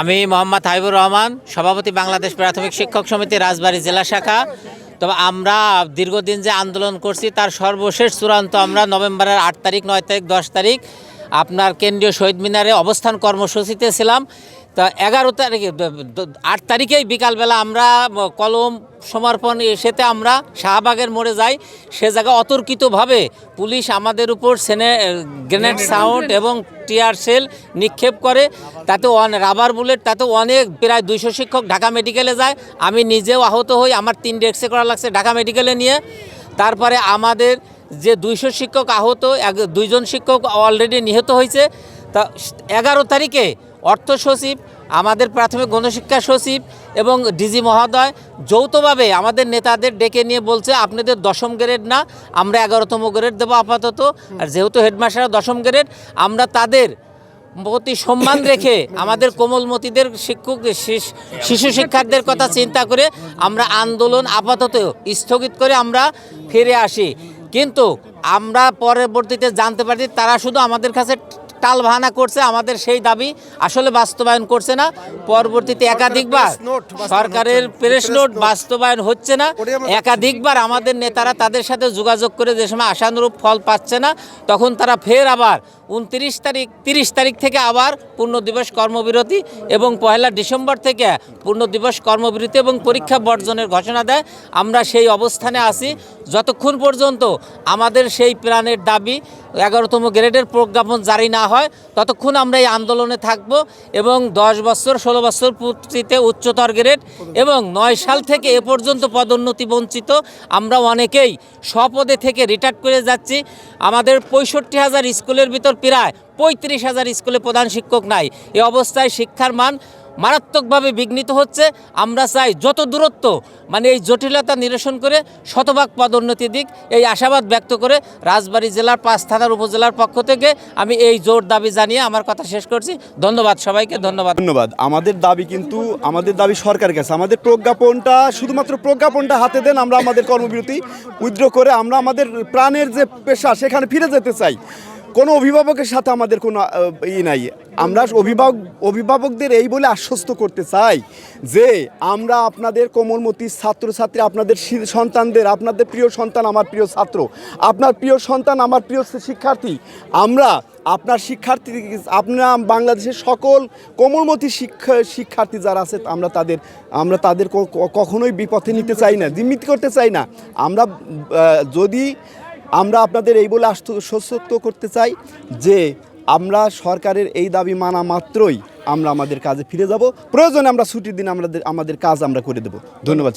আমি মোহাম্মদ হাইবুর রহমান, সভাপতি বাংলাদেশ প্রাথমিক শিক্ষক সমিতি, রাজবাড়ী জেলা শাখা। তবে আমরা দীর্ঘদিন যে আন্দোলন করছি, তার সর্বশেষ চূড়ান্ত আমরা নভেম্বরের আট তারিখ, নয় তারিখ, দশ তারিখ আপনার কেন্দ্রীয় শহীদ মিনারে অবস্থান কর্মসূচিতে ছিলাম। তা এগারো তারিখে আট তারিখেই বিকালবেলা আমরা কলম সমর্পণ সেতে আমরা শাহবাগের মোড়ে যাই। সে জায়গায় অতর্কিতভাবে পুলিশ আমাদের উপর সেনে গ্রেনেড সাউন্ড এবং টিয়ার সেল নিক্ষেপ করে। তাতে অন রাবার বুলেট তাতে অনেক প্রায় দুইশো শিক্ষক ঢাকা মেডিকেলে যায়। আমি নিজেও আহত হই আমার তিন এক্সরে করা লাগছে ঢাকা মেডিকেলে নিয়ে। তারপরে আমাদের যে দুইশো শিক্ষক আহত এক দুইজন শিক্ষক অলরেডি নিহত হয়েছে তা এগারো তারিখে অর্থ সচিব, আমাদের প্রাথমিক গণশিক্ষা সচিব এবং ডিজি মহোদয় যৌথভাবে আমাদের নেতাদের ডেকে নিয়ে বলছে, আপনাদের দশম গ্রেড না, আমরা এগারোতম গ্রেড দেবো আপাতত। আর যেহেতু হেডমাস্টার দশম গ্রেড, আমরা তাদের প্রতি সম্মান রেখে আমাদের কোমলমতিদের শিক্ষক শিশ- শিক্ষার্থীদের কথা চিন্তা করে আমরা আন্দোলন আপাতত স্থগিত করে আমরা ফিরে আসি। কিন্তু আমরা পরবর্তীতে জানতে পারি তারা শুধু আমাদের কাছে টাল বাহানা করছে আমাদের সেই দাবি আসলে বাস্তবায়ন করছে না। পরবর্তীতে একাধিকবার সরকারের। প্রেস নোট বাস্তবায়ন হচ্ছে না। একাধিকবার আমাদের নেতারা তাদের সাথে যোগাযোগ করে যে সময় আশানুরূপ ফল পাচ্ছে না তখন তারা ফের আবার উনত্রিশ তারিখ তিরিশ তারিখ থেকে আবার পূর্ণ দিবস কর্মবিরতি এবং পয়লা ডিসেম্বর থেকে পূর্ণ দিবস কর্মবিরতি এবং পরীক্ষা বর্জনের ঘোষণা দেয়। আমরা সেই অবস্থানে আছি। যতক্ষণ পর্যন্ত আমাদের সেই প্রাণের দাবি এগারোতম গ্রেডের প্রজ্ঞাপন জারি না হয়, ততক্ষণ আমরা এই আন্দোলনে থাকব এবং দশ বছর, ষোলো বছর পূর্তিতে উচ্চতর গ্রেড এবং নয় সাল থেকে এ পর্যন্ত পদোন্নতি বঞ্চিত। আমরা অনেকেই স্বপদে থেকে রিটায়ার করে যাচ্ছি। আমাদের পঁয়ষট্টি হাজার স্কুলের ভিতর প্রায় পঁয়ত্রিশ হাজার স্কুলে প্রধান শিক্ষক নাই। এ অবস্থায় শিক্ষার মান মারাত্মকভাবে বিঘ্নিত হচ্ছে। আমরা চাই যত দূরত্ব মানে এই জটিলতা নিরসন করে শতভাগ পদোন্নতি দিক। এই আশাবাদ ব্যক্ত করে রাজবাড়ী জেলার পাঁচ থানার উপজেলার পক্ষ থেকে আমি এই জোর দাবি জানিয়ে আমার কথা শেষ করছি। ধন্যবাদ সবাইকে, ধন্যবাদ। ধন্যবাদ। আমাদের দাবি কিন্তু, আমাদের দাবি সরকারের কাছে। আমাদের প্রজ্ঞাপনটা, শুধুমাত্র প্রজ্ঞাপনটা হাতে দেন আমরা আমাদের কর্মবিরতি উইথড্র করে আমরা আমাদের প্রাণের যে পেশা, সেখানে ফিরে যেতে চাই। কোনো অভিভাবকের সাথে আমাদের কোনো ই নাই। আমরা অভিভাবক, অভিভাবকদের এই বলে আশ্বস্ত করতে চাই যে আমরা আপনাদের কোমলমতি ছাত্রছাত্রী, আপনাদের সন্তানদের, আপনাদের প্রিয় সন্তান, আমার প্রিয় ছাত্র, আপনার প্রিয় সন্তান, আমার প্রিয় শিক্ষার্থী, আমরা আপনার শিক্ষার্থী, আপনার বাংলাদেশের সকল কোমলমতি শিক্ষা, শিক্ষার্থী যারা আছে, আমরা তাদের আমরা তাদের কখনোই বিপথে নিতে চাই না জিম্মিত করতে চাই না। আমরা যদি আমরা আপনাদের এই বলে আশ্বস্ত করতে চাই যে আমরা সরকারের এই দাবি মানা মাত্রই আমরা আমাদের কাজে ফিরে যাব প্রয়োজনে আমরা ছুটির দিন আমাদের আমাদের কাজ আমরা করে দেব ধন্যবাদ।